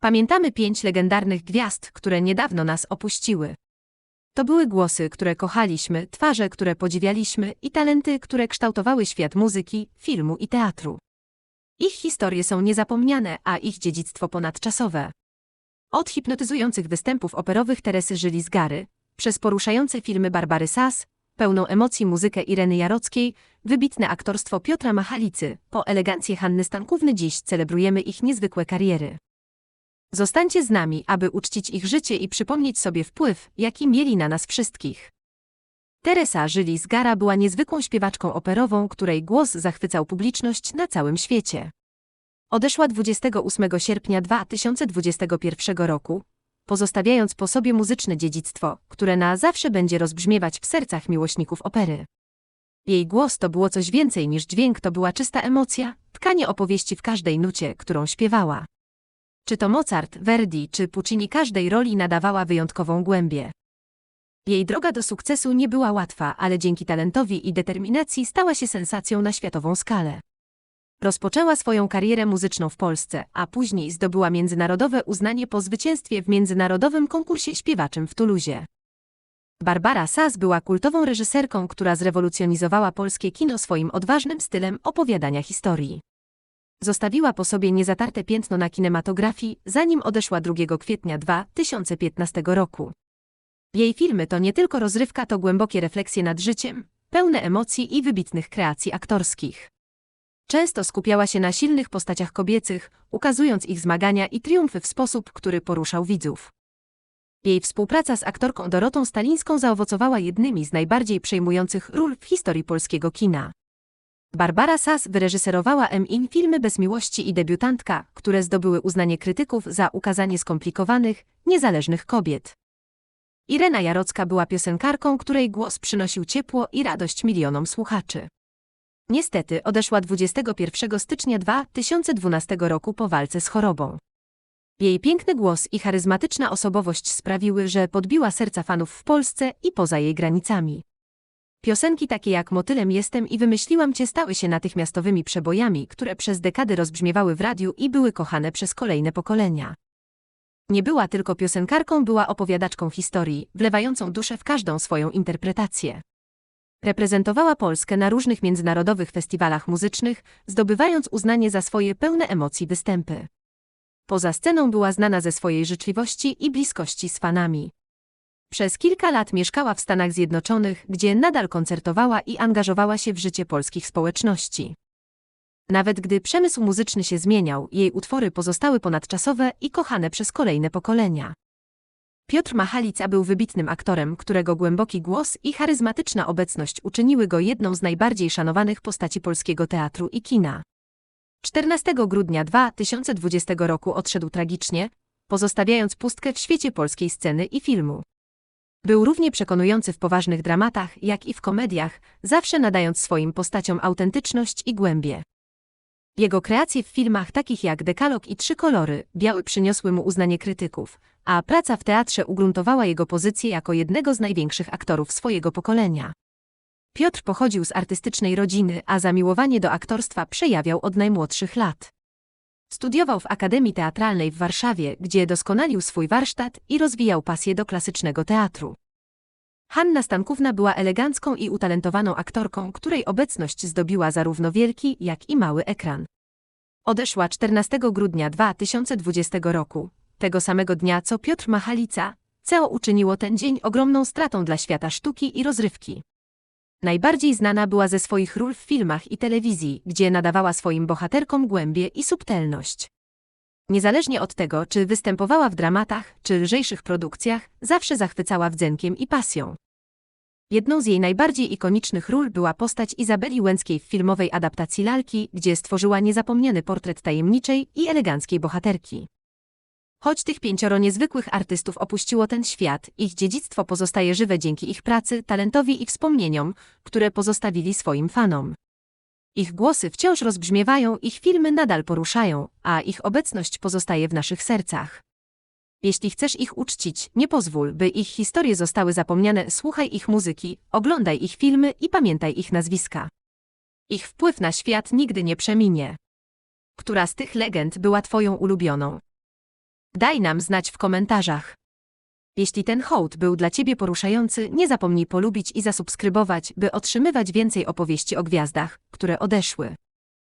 Pamiętamy pięć legendarnych gwiazd, które niedawno nas opuściły. To były głosy, które kochaliśmy, twarze, które podziwialiśmy i talenty, które kształtowały świat muzyki, filmu i teatru. Ich historie są niezapomniane, a ich dziedzictwo ponadczasowe. Od hipnotyzujących występów operowych Teresy Żylis-Gary, przez poruszające filmy Barbary Sass, pełną emocji muzykę Ireny Jarockiej, wybitne aktorstwo Piotra Machalicy, po elegancję Hanny Stankówny dziś celebrujemy ich niezwykłe kariery. Zostańcie z nami, aby uczcić ich życie i przypomnieć sobie wpływ, jaki mieli na nas wszystkich. Teresa Żylis-Gara była niezwykłą śpiewaczką operową, której głos zachwycał publiczność na całym świecie. Odeszła 28 sierpnia 2021 roku, pozostawiając po sobie muzyczne dziedzictwo, które na zawsze będzie rozbrzmiewać w sercach miłośników opery. Jej głos to było coś więcej niż dźwięk, to była czysta emocja, tkanie opowieści w każdej nucie, którą śpiewała. Czy to Mozart, Verdi czy Puccini każdej roli nadawała wyjątkową głębię. Jej droga do sukcesu nie była łatwa, ale dzięki talentowi i determinacji stała się sensacją na światową skalę. Rozpoczęła swoją karierę muzyczną w Polsce, a później zdobyła międzynarodowe uznanie po zwycięstwie w międzynarodowym konkursie śpiewaczym w Tuluzie. Barbara Sass była kultową reżyserką, która zrewolucjonizowała polskie kino swoim odważnym stylem opowiadania historii. Zostawiła po sobie niezatarte piętno na kinematografii, zanim odeszła 2 kwietnia 2015 roku. Jej filmy to nie tylko rozrywka, to głębokie refleksje nad życiem, pełne emocji i wybitnych kreacji aktorskich. Często skupiała się na silnych postaciach kobiecych, ukazując ich zmagania i triumfy w sposób, który poruszał widzów. Jej współpraca z aktorką Dorotą Stalińską zaowocowała jednymi z najbardziej przejmujących ról w historii polskiego kina. Barbara Sass wyreżyserowała M.In. filmy Bez miłości i debiutantka, które zdobyły uznanie krytyków za ukazanie skomplikowanych, niezależnych kobiet. Irena Jarocka była piosenkarką, której głos przynosił ciepło i radość milionom słuchaczy. Niestety odeszła 21 stycznia 2012 roku po walce z chorobą. Jej piękny głos i charyzmatyczna osobowość sprawiły, że podbiła serca fanów w Polsce i poza jej granicami. Piosenki takie jak Motylem jestem i Wymyśliłam cię stały się natychmiastowymi przebojami, które przez dekady rozbrzmiewały w radiu i były kochane przez kolejne pokolenia. Nie była tylko piosenkarką, była opowiadaczką historii, wlewającą duszę w każdą swoją interpretację. Reprezentowała Polskę na różnych międzynarodowych festiwalach muzycznych, zdobywając uznanie za swoje pełne emocji występy. Poza sceną była znana ze swojej życzliwości i bliskości z fanami. Przez kilka lat mieszkała w Stanach Zjednoczonych, gdzie nadal koncertowała i angażowała się w życie polskich społeczności. Nawet gdy przemysł muzyczny się zmieniał, jej utwory pozostały ponadczasowe i kochane przez kolejne pokolenia. Piotr Machalica był wybitnym aktorem, którego głęboki głos i charyzmatyczna obecność uczyniły go jedną z najbardziej szanowanych postaci polskiego teatru i kina. 14 grudnia 2020 roku odszedł tragicznie, pozostawiając pustkę w świecie polskiej sceny i filmu. Był równie przekonujący w poważnych dramatach, jak i w komediach, zawsze nadając swoim postaciom autentyczność i głębię. Jego kreacje w filmach takich jak Dekalog i Trzy kolory biały przyniosły mu uznanie krytyków, a praca w teatrze ugruntowała jego pozycję jako jednego z największych aktorów swojego pokolenia. Piotr pochodził z artystycznej rodziny, a zamiłowanie do aktorstwa przejawiał od najmłodszych lat. Studiował w Akademii Teatralnej w Warszawie, gdzie doskonalił swój warsztat i rozwijał pasję do klasycznego teatru. Hanna Stankówna była elegancką i utalentowaną aktorką, której obecność zdobiła zarówno wielki, jak i mały ekran. Odeszła 14 grudnia 2020 roku, tego samego dnia co Piotr Machalica, co uczyniło ten dzień ogromną stratą dla świata sztuki i rozrywki. Najbardziej znana była ze swoich ról w filmach i telewizji, gdzie nadawała swoim bohaterkom głębię i subtelność. Niezależnie od tego, czy występowała w dramatach, czy lżejszych produkcjach, zawsze zachwycała wdzenkiem i pasją. Jedną z jej najbardziej ikonicznych ról była postać Izabeli Łęckiej w filmowej adaptacji Lalki, gdzie stworzyła niezapomniany portret tajemniczej i eleganckiej bohaterki. Choć tych pięcioro niezwykłych artystów opuściło ten świat, ich dziedzictwo pozostaje żywe dzięki ich pracy, talentowi i wspomnieniom, które pozostawili swoim fanom. Ich głosy wciąż rozbrzmiewają, ich filmy nadal poruszają, a ich obecność pozostaje w naszych sercach. Jeśli chcesz ich uczcić, nie pozwól, by ich historie zostały zapomniane, słuchaj ich muzyki, oglądaj ich filmy i pamiętaj ich nazwiska. Ich wpływ na świat nigdy nie przeminie. Która z tych legend była Twoją ulubioną? Daj nam znać w komentarzach. Jeśli ten hołd był dla Ciebie poruszający, nie zapomnij polubić i zasubskrybować, by otrzymywać więcej opowieści o gwiazdach, które odeszły.